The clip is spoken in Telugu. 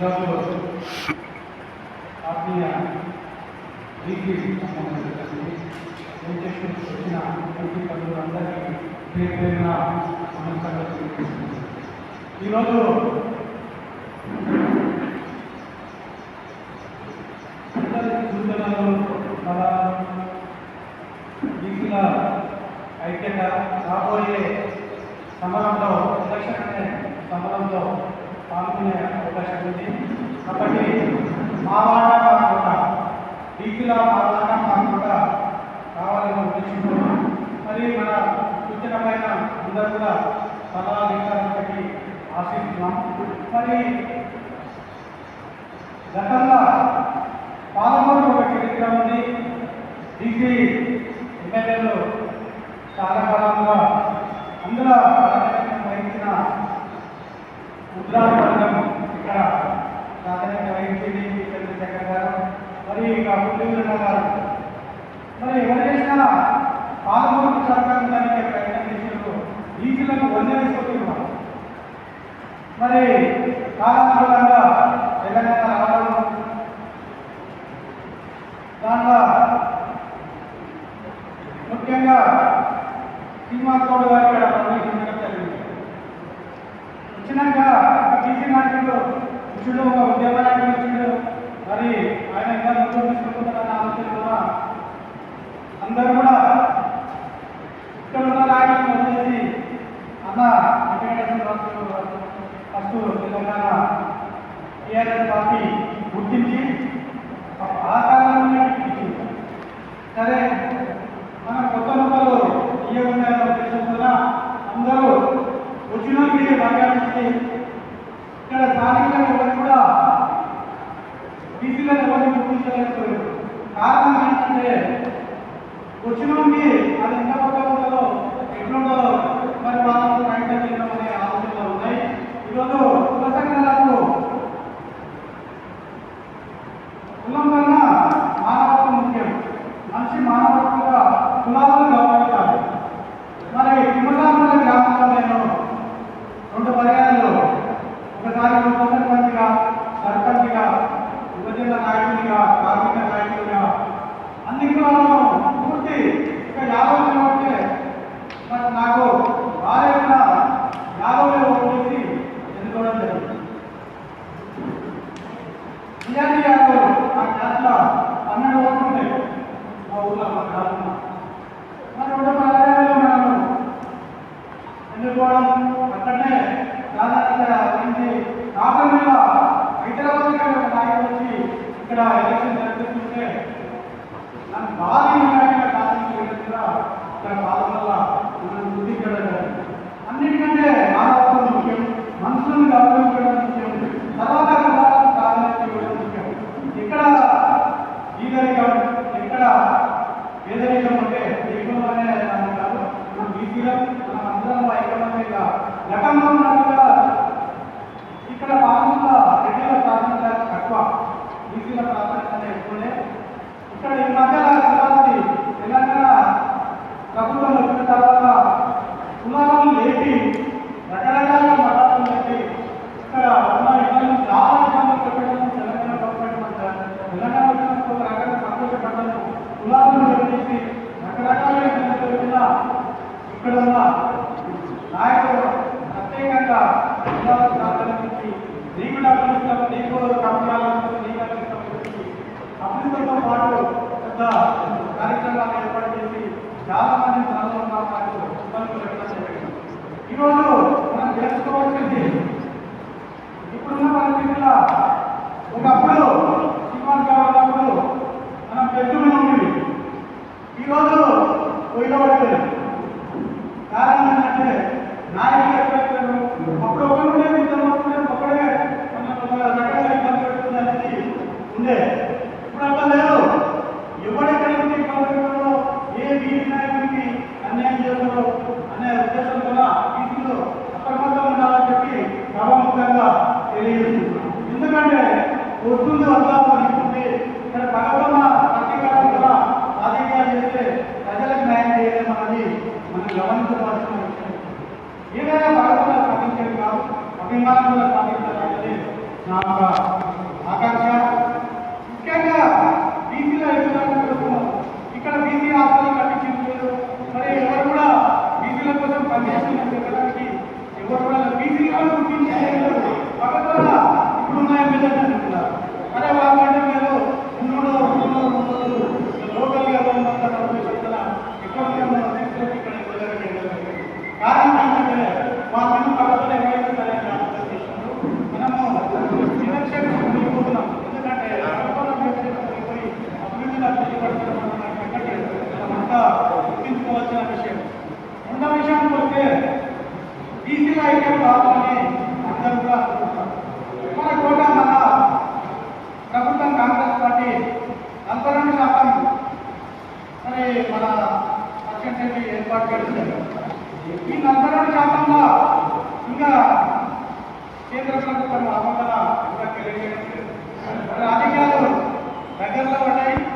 ఈరోజు ఆత్మీయ వీక్లీ సంబంధించినటువంటి వెంకటేశ్వర వచ్చిన ఎంపీ పనులందరికీ పేరు పేరున నమస్కారాలు తెలియజేస్తున్నాను. ఈరోజు అందరి సూచనలు మన వీక్ల ఐక్యత రాబోయే సమరంలో ఎలక్షన్ అనే సమరంలో పాల్గొనే అవకాశం ఉంది. కాబట్టి మా వాట కాకుండా వీక్ల మా వాట కాకుండా కావాలని ఉద్దేశించుకున్నాం. మరి మన సూచన పైన అందరూ కూడా సలహాలు ఇస్తారని ఆశిస్తున్నాం. మరి గతంలో పాలమూరు ఒక చరిత్ర ఉంది. డీసీ ఎమ్మెల్యేలు చాలా కాలంగా అందులో వహించిన ఉద్రాల వర్గం ఇక్కడ ప్రాధాన్యత వహించింది చంద్రశేఖర్ గారు మరి ఇక మురళీధర గారు. మరి ఎవరు చేసినా ప్రయత్నం చేసినప్పుడు వందేసుకుంటున్నారు మరి కాలానుగుణంగా తెలంగాణ రావడం దాంట్లో ముఖ్యంగా శ్రీనివాస్ గౌడ్ గారు ఇక్కడ ప్రవేశించడం జరిగింది వచ్చినాక బీసీ నాయకుడు ఇచ్చుడు ఒక ఉద్యమ నాయకుడు ఇచ్చుడు. మరి ఆయన ఇంకా ముందు తీసుకుంటున్నారన్న ఆలోచన కూడా అందరూ కూడా ఇక్కడ ఉన్న నాయకులు వచ్చేసి అన్న Venkateshwara first Telangana TRS party గుర్తించి ఆ కాలంలో సరే మన కొత్త మొక్కలు ఇవ్వకుండా ఉద్దేశంతో అందరూ వచ్చినోకి మాట్లాడించి ఇక్కడ స్థానికంగా ఎవరు కూడా బీసీలను ఎవరిని గుర్తించలేకపోయారు కారణం ఏంటంటే వచ్చినోకి అది ఎంత పక్కన ఉంటుందో ఎట్లుంటుందో మరి వాళ్ళకు ప్రయత్నం చేయడం అనే ఆలోచనలు ఉన్నాయి. ఈరోజు కుల సంఘాలకు కులం కన్నా మానవత్వం ముఖ్యం. మనిషి మానవత్వంగా కులాలను గౌరవించాలి. మరి తిమ్మరామల గ్రామంలో నేను రెండు ఇక్కడ ఎలక్షన్ జరుగుతుంటే నాకు బాగా ఇక్కడ పాలన మనం గుర్తించడం అన్నిటికంటే మానవత్వం ముఖ్యం మనుషులను గౌరవించడం ముఖ్యం తర్వాత కులాలకు ప్రాధాన్యత ఇవ్వడం ముఖ్యం. ఇక్కడ ఈదరికం ఎక్కడ పేదరికం ఉంటే దీపం అనే దాన్ని బీసీలో మనం అందరం ఐకమత్యంగా గతంలో ఉన్నట్టుగా ఇక్కడ పాలనలో రెడ్డిల తక్కువ. బీసీల ప్రాధాన్యత ఎక్కువనే ఇక్కడ ఈ మధ్య శతాబ్ది తెలంగాణ ప్రభుత్వం వచ్చిన తర్వాత కులాలను లేపి రకరకాల మతాలను లేపి ఇక్కడ ఉన్న చాలా ఇబ్బందులు పెట్టడం తెలంగాణ గవర్నమెంట్ తెలంగాణ వచ్చినప్పుడు ఒక సంతోషపడ్డాను కులాలను రకరకాల ఇబ్బందులు పెట్టిన ఇక్కడ ఉన్న నాయకులు ప్రత్యేకంగా కులాల ప్రాధాన్యతకి నీకు డబ్బులు ఇస్తాము నీకు కమ్యాలను నీకు ఇస్తాము అభివృద్ధితో పాటు పెద్ద కార్యక్రమాలు ఏర్పాటు చేసి చాలా మంది ధనలో ఉన్న ఇబ్బందులు పెట్టడం ఈరోజు మనం తెలుసుకోవాల్సింది ఇప్పుడున్న పరిస్థితుల ఒకప్పుడు సినిమాలు గారు మనం పెద్దమైన ఉండేవి ఈరోజు పొయ్యిలో కారణం ఏంటంటే నాయకులు ఎక్కడెక్కడ అప్పుడు ఒకరు ఉండేది ఇద్దరు ఉండేది ఒకడే మన ఒక ఇబ్బంది పెడుతుంది అనేది ఉండే. ఇప్పుడు అట్లా లేదు. ఎవరి కలిపి పౌరులలో ఏ వీధి నాయకుడికి అన్యాయం చేస్తారో అనే ఉద్దేశం కూడా వీటిలో అప్రమత్తం ఉండాలని చెప్పి సభాముఖంగా తెలియజేస్తున్నాం. ఎందుకంటే వస్తుంది వస్తాము అనుకుంటే ఇక్కడ పగబడిన పత్రికలు కూడా రాజకీయాలు చేస్తే ప్రజలకు న్యాయం చేయడం అనేది మనం గమనించవలసిన విషయం. ఏదైనా పగబడిన సాధించేది కాదు అభిమానులు సాధించాలనేది నా ఆకాంక్ష. ముఖ్యంగా ఐక్యం కావాలని అందరూ కూడా మన కోట మన ప్రభుత్వం కాంగ్రెస్ పార్టీ నలభై రెండు శాతం మరి మన పర్సెంట్ ఏర్పాటు చేస్తుంది ఈ నలభై రెండు శాతంలో ఇంకా కేంద్ర ప్రభుత్వం ఆమోదన ఇంకా రాజకీయాలు దగ్గరలో ఉన్నాయి